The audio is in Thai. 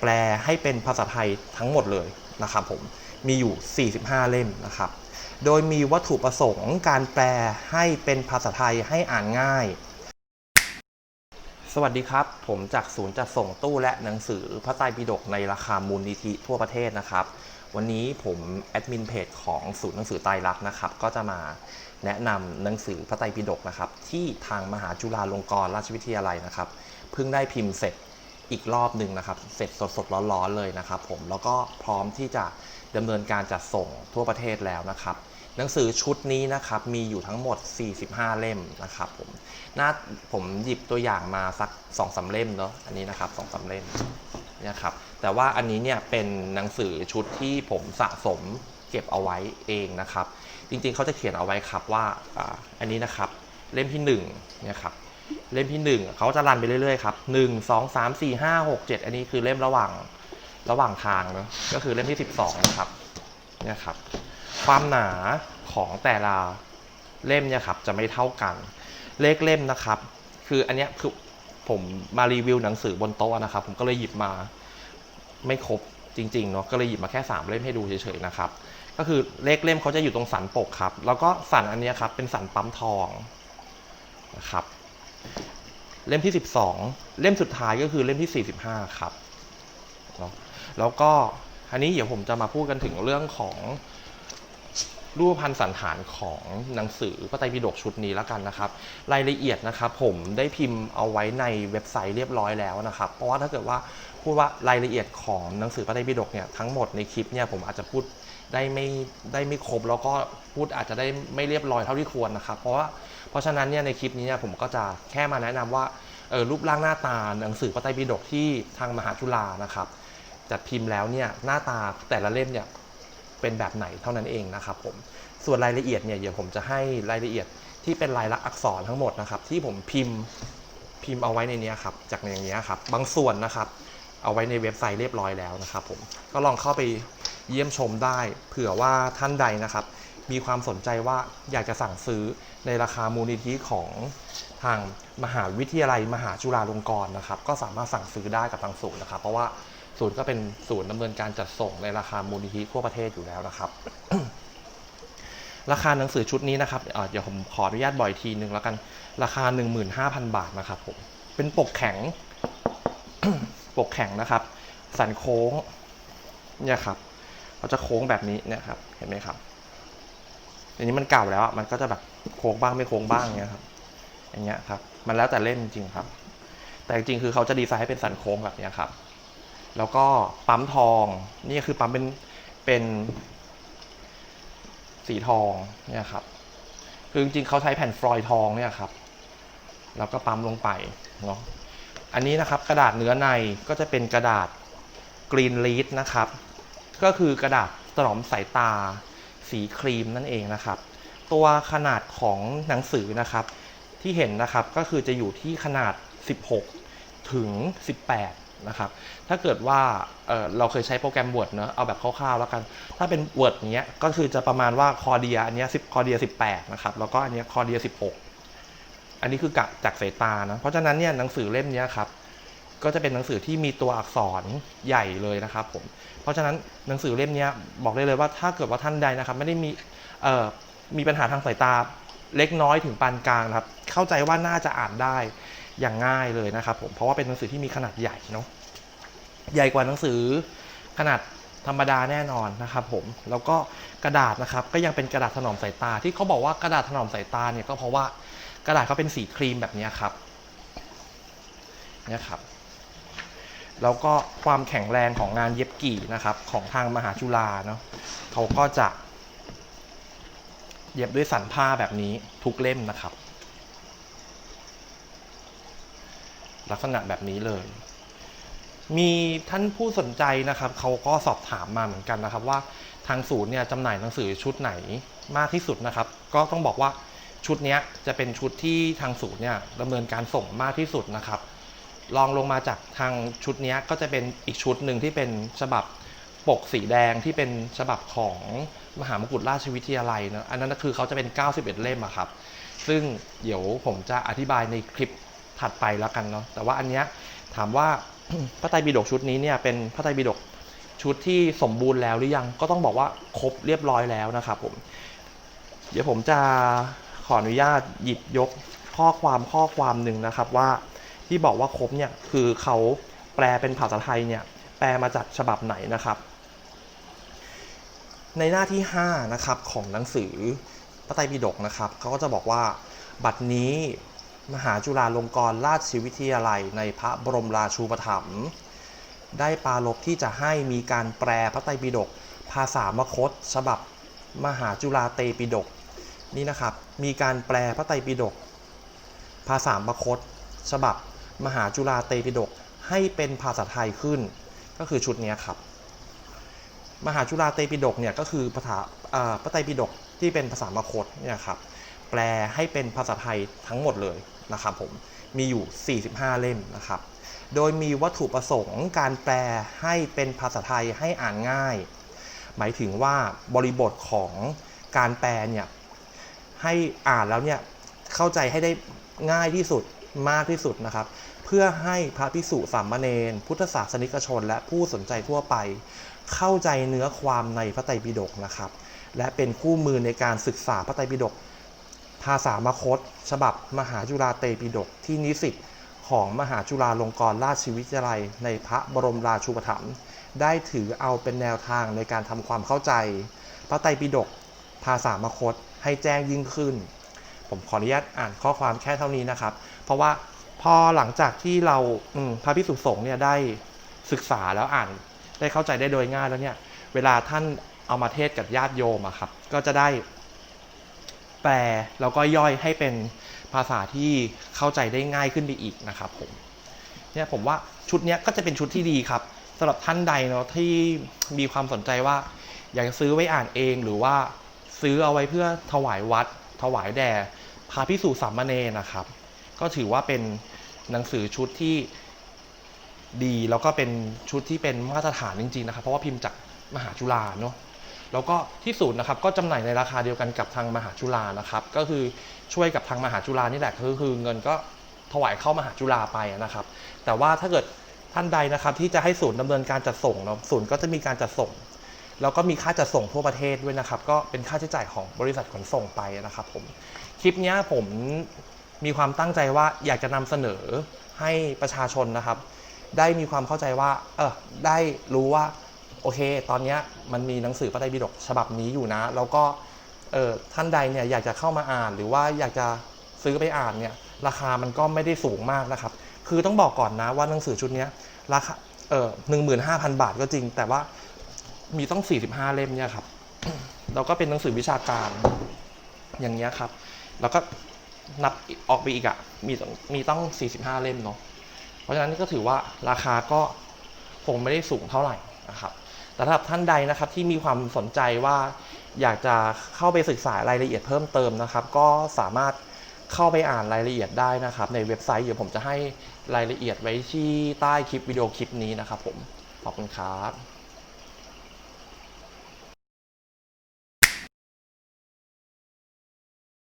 แปลให้เป็นภาษาไทยทั้งหมดเลยนะครับผมมีอยู่ 45 เล่มนะครับ โดยมีวัตถุประสงค์การแปลให้เป็นภาษาไทยให้อ่านง่าย สวัสดีครับ ผมจากศูนย์จัดส่งตู้และหนังสือพระไตรปิฎกในราคามูลนิธิทั่วประเทศนะครับ วันนี้ผมแอดมินเพจของศูนย์หนังสือไตรลักษณ์นะครับ ก็จะมาแนะนำหนังสือพระไตรปิฎกนะครับ ที่ทางมหาจุฬาลงกรณราชวิทยาลัยนะครับ เพิ่งได้พิมพ์เสร็จ อีกรอบหนึ่งนะครับ เสร็จสดๆร้อนๆเลยนะครับผมแล้วก็พร้อมที่จะดำเนินการจัดส่งทั่วประเทศแล้วนะครับ หนังสือชุดนี้นะครับมีอยู่ทั้งหมด 45 เล่มนะครับผมน่าผมหยิบตัวอย่างมาสัก2อสาเล่มเนาะอันนี้นะครับสองสาเล่มเนี่ยครับแต่ว่าอันนี้เนี่ยเป็นหนังสือชุดที่ผมสะสมเก็บเอาไว้เองนะครับ จริงๆเขาจะเขียนเอาไว้ครับว่าอ่าอันนี้นะครับเล่มที่1เนี่ยครับ เล่มที่ 1 เขาจะรันไปเรื่อยๆครับ1 2 3 4 5 6 7อันนี้คือเล่มระหว่างระหว่างทางเนาะก็คือเล่มที่ 12 นะครับเนี่ยครับ ความหนาของแต่ละเล่มเนี่ยครับจะไม่เท่ากัน เลขเล่มนะครับ คืออันเนี้ยคือผมมารีวิวหนังสือบนโต๊ะนะครับ ผมก็เลยหยิบมาไม่ครบจริงๆเนาะก็เลยหยิบมาแค่ 3 เล่มให้ดูเฉยๆนะครับ ก็คือเลขเล่มเขาจะอยู่ตรงสันปกครับ แล้วก็สันอันนี้ครับเป็นสันปั๊มทองนะครับ เล่มที่ 12 เล่มสุดท้ายก็คือเล่มที่ 45 ครับเนาะแล้วก็อันนี้เดี๋ยวผมจะมาพูดกันถึงเรื่องของรูปพันธ์สันฐานของหนังสือพระไตรปิฎกชุดนี้แล้วกันนะครับ รายละเอียดนะครับผมได้พิมพ์เอาไว้ในเว็บไซต์เรียบร้อยแล้วนะครับ เพราะว่าถ้าเกิดว่าพูดว่ารายละเอียดของหนังสือพระไตรปิฎกเนี่ยทั้งหมดในคลิปเนี่ยผมอาจจะพูด ได้ไม่ได้ไม่ครบแล้วก็พูดอาจจะได้ไม่เรียบร้อยเท่าที่ควรนะครับ เพราะว่าเพราะฉะนั้นเนี่ยในคลิปนี้เนี่ยผมก็จะแค่มาแนะนำว่าเออรูปร่างหน้าตาหนังสือพระไตรปิฎกที่ทางมหาจุฬานะครับจัดพิมพ์แล้วเนี่ยหน้าตาแต่ละเล่มเนี่ยเป็นแบบไหนเท่านั้นเองนะครับผมส่วนรายละเอียดเนี่ยเดี๋ยวผมจะให้รายละเอียดที่เป็นลายลักษณ์อักษรทั้งหมดนะครับที่ผมพิมพ์พิมพ์เอาไว้ในนี้ครับจากในอย่างเงี้ครับบางส่วนนะครับเอาไว้ในเว็บไซต์เรียบร้อยแล้วนะครับผมก็ลองเข้าไป เยี่ยมชมได้ เผื่อว่าท่านใดนะครับ มีความสนใจว่าอยากจะสั่งซื้อในราคามูลนิธิของทางมหาวิทยาลัย มหาจุฬาลงกรณ์นะครับ ก็สามารถสั่งซื้อได้กับทางศูนย์นะครับ เพราะว่าศูนย์ก็เป็นศูนย์ดำเนินการจัดส่งในราคามูลนิธิทั่วประเทศอยู่แล้วนะครับ ราคาหนังสือชุดนี้นะครับเอ่อเดี๋ยวผมขออนุญาตบ่อยทีนึงแล้วกันราคา 15,000 บาทนะครับผมเป็นปกแข็ง ปกแข็งนะครับ สันโค้งเนี่ยครับ เขาจะโค้งแบบนี้เนี่ยครับ เห็นไหมครับอันนี้มันเก่าแล้วมันก็จะแบบโค้งบ้างไม่โค้งบ้างเงี้ยครับ อย่างเงี้ยครับ มันแล้วแต่เล่นจริงครับ แต่จริงๆคือเขาจะดีไซน์ให้เป็นสันโค้งแบบนี้ครับ แล้วก็ปั๊มทอง นี่คือปั๊มเป็นเป็นสีทองเนี่ยครับ คือจริงๆเขาใช้แผ่นฟลอยด์ทองเนี่ยครับ แล้วก็ปั๊มลงไปเนาะ อันนี้นะครับกระดาษเนื้อในก็จะเป็นกระดาษกรีนลีดนะครับ ก็คือกระดาษถนอมสายตา สีครีมนั่นเองนะครับ ตัวขนาดของหนังสือนะครับ ที่เห็นนะครับก็คือจะอยู่ที่ขนาด 16 ถึง 18 นะครับ ถ้าเกิดว่าเเราเคยใช้โปรแกรม Word เนอะเอาแบบคร่าวๆแล้วกัน ถ้าเป็น Word เนี้ยก็คือจะประมาณว่าคอเดียอันนี้10คอเดีย18 นะครับ แล้วก็อันนี้คอเดีย 16 อันนี้คือกะจากสายตานะเพราะฉะนั้นเนี่ยหนังสือเล่มนี้ครับ ก็จะเป็นหนังสือที่มีตัวอักษรใหญ่เลยนะครับผม เพราะฉะนั้นหนังสือเล่มนี้บอกได้เลยว่าถ้าเกิดว่าท่านใดนะครับ ไม่ได้มีเอ่อมีปัญหาทางสายตาเล็กน้อยถึงปานกลางครับ เข้าใจว่าน่าจะอ่านได้อย่างง่ายเลยนะครับผม เพราะว่าเป็นหนังสือที่มีขนาดใหญ่เนาะ ใหญ่กว่าหนังสือขนาดธรรมดาแน่นอนนะครับผม แล้วก็กระดาษนะครับก็ยังเป็นกระดาษถนอมสายตา ที่เขาบอกว่ากระดาษถนอมสายตาเนี่ยก็เพราะว่ากระดาษเขาเป็นสีครีมแบบนี้ครับ เนี่ยครับ แล้วก็ความแข็งแรงของงานเย็บกี่นะครับ ของทางมหาจุฬาเนาะเขาก็จะ เย็บด้วยสันผ้าแบบนี้ทุกเล่มนะครับ ลักษณะแบบนี้เลย มีท่านผู้สนใจนะครับเขาก็สอบถามมาเหมือนกันนะครับ ว่าทางศูนย์เนี่ยจำหน่ายหนังสือชุดไหนมากที่สุดนะครับ ก็ต้องบอกว่าชุดนี้จะเป็นชุดที่ทางศูนย์เนี่ยดำเนินการส่งมากที่สุดนะครับ ลองลงมาจากทางชุดนี้ก็จะเป็นอีกชุดหนึ่งที่เป็นฉบับปกสีแดงที่เป็นฉบับของมหามกุฏราชวิทยาลัยเนอะอันนั้นก็คือเขาจะเป็น 91 เล่มอะครับ ซึ่งเดี๋ยวผมจะอธิบายในคลิปถัดไปแล้วกันเนาะแต่ว่าอันเนี้ยถามว่าพระไตรปิฎกชุดนี้เนี่ยเป็นพระไตรปิฎกชุดที่สมบูรณ์แล้วหรือยังก็ต้องบอกว่าครบเรียบร้อยแล้วนะครับผม เดี๋ยวผมจะขออนุญาตหยิบยกข้อความข้อความหนึ่งนะครับว่า ที่บอกว่าครบเนี่ยคือเขาแปลเป็นภาษาไทยเนี่ยแปลมาจากฉบับไหนนะครับ ในหน้าที่5นะครับของหนังสือพระไตรปิฎกนะครับเขาก็จะบอกว่าบัดนี้มหาจุฬาลงกรณราชวิทยาลัยในพระบรมราชูปถัมภ์ได้ปารภที่จะให้มีการแปลพระไตรปิฎกภาษามคต ฉบับมหาจุฬาเตปิฎกนี่นะครับ มีการแปลพระไตรปิฎกภาษามคต ฉบับ มหาจุฬาเตปิฎกให้เป็นภาษาไทยขึ้น ก็คือชุดนี้ครับ มหาจุฬาเตปิฎกเนี่ยก็คือภาษาพระไตรปิฎกที่เป็นภาษามคตเนี่ยครับแปลให้เป็นภาษาไทยทั้งหมดเลยนะครับผมมีอยู่ 45 เล่มนะครับ โดยมีวัตถุประสงค์การแปลให้เป็นภาษาไทยให้อ่านง่าย หมายถึงว่าบริบทของการแปลเนี่ยให้อ่านแล้วเนี่ยเข้าใจให้ได้ง่ายที่สุดมากที่สุดนะครับ พื่อให้พระภิกษุสามเณรพุทธศาสนิกชน และผู้สนใจทั่วไป เข้าใจเนื้อความในพระไตรปิฎกนะครับ และเป็นคู่มือในการศึกษาพระไตรปิฎกภาษามคต ฉบับมหาจุฬาเตปิฎกที่นิสิตของมหาจุฬาลงกรณราชวิทยาลัย ในพระบรมราชูปถัมภ์ได้ถือเอาเป็นแนวทางในการทำความเข้าใจ พระไตรปิฎกภาษามคตให้แจ้งยิ่งขึ้น ผมขออนุญาตอ่านข้อความแค่เท่านี้นะครับ เพราะว่า พอหลังจากที่เราพระพิสุสงฆ์เนี่ยได้ศึกษาแล้วอ่าน ได้เข้าใจได้โดยง่ายแล้วเนี่ย เวลาท่านเอามาเทศกับญาติโยมอะครับ ก็จะได้แปลแล้วก็ย่อยให้เป็นภาษาที่เข้าใจได้ง่ายขึ้นไปอีกนะครับผมเนี่ยผมว่าชุดนี้ก็จะเป็นชุดที่ดีครับสำหรับท่านใดเนาะที่มีความสนใจว่า อยากจะซื้อไว้อ่านเองหรือว่าซื้อเอาไว้เพื่อถวายวัด ถวายแด่พระพิสุสามเณรนะครับ ก็ถือว่าเป็นหนังสือชุดที่ดีแล้วก็เป็นชุดที่เป็นมาตรฐานจริงๆนะครับ เพราะว่าพิมพ์จากมหาจุฬาเนาะแล้วก็ที่ศูนย์นะครับก็จำหน่ายในราคาเดียวกันกับทางมหาจุฬานะครับ ก็คือช่วยกับทางมหาจุฬานี่แหละก็คือเงินก็ถวายเข้ามหาจุฬาไปนะครับ แต่ว่าถ้าเกิดท่านใดนะครับที่จะให้ศูนย์ดำเนินการจัดส่งเนาะศูนย์ก็จะมีการจัดส่ง แล้วก็มีค่าจัดส่งทั่วประเทศด้วยนะครับ ก็เป็นค่าใช้จ่ายของบริษัทขนส่งไปนะครับผมคลิปนี้ผม มีความตั้งใจว่าอยากจะนำเสนอให้ประชาชนนะครับ ได้มีความเข้าใจว่าเออได้รู้ว่าโอเค ตอนนี้มันมีหนังสือพระไตรปิฎกฉบับนี้อยู่นะ แล้วก็เออท่านใดเนี่ยอยากจะเข้ามาอ่านหรือว่าอยากจะซื้อไปอ่านเนี่ยราคามันก็ไม่ได้สูงมากนะครับ คือต้องบอกก่อนนะว่าหนังสือชุดนี้ราคาเออหนึ่งหมื่นห้าพันบาทก็จริง แต่ว่ามีต้อง45เล่มเนี่ยครับแล้วก็เป็นหนังสือวิชาการอย่างเงี้ยครับ แล้วก็ นับออกไปอีกอะมีต้องมีต้อง 45 เล่มเนาะเพราะฉะนั้นก็ถือว่าราคาก็คงไม่ได้สูงเท่าไหร่นะครับแต่สำหรับท่านใดนะครับที่มีความสนใจว่าอยากจะเข้าไปศึกษารายละเอียดเพิ่มเติมนะครับ ก็สามารถเข้าไปอ่านรายละเอียดได้นะครับ ในเว็บไซต์เดี๋ยวผมจะให้รายละเอียดไว้ที่ใต้คลิปวิดีโอคลิปนี้นะครับผมขอบคุณครับ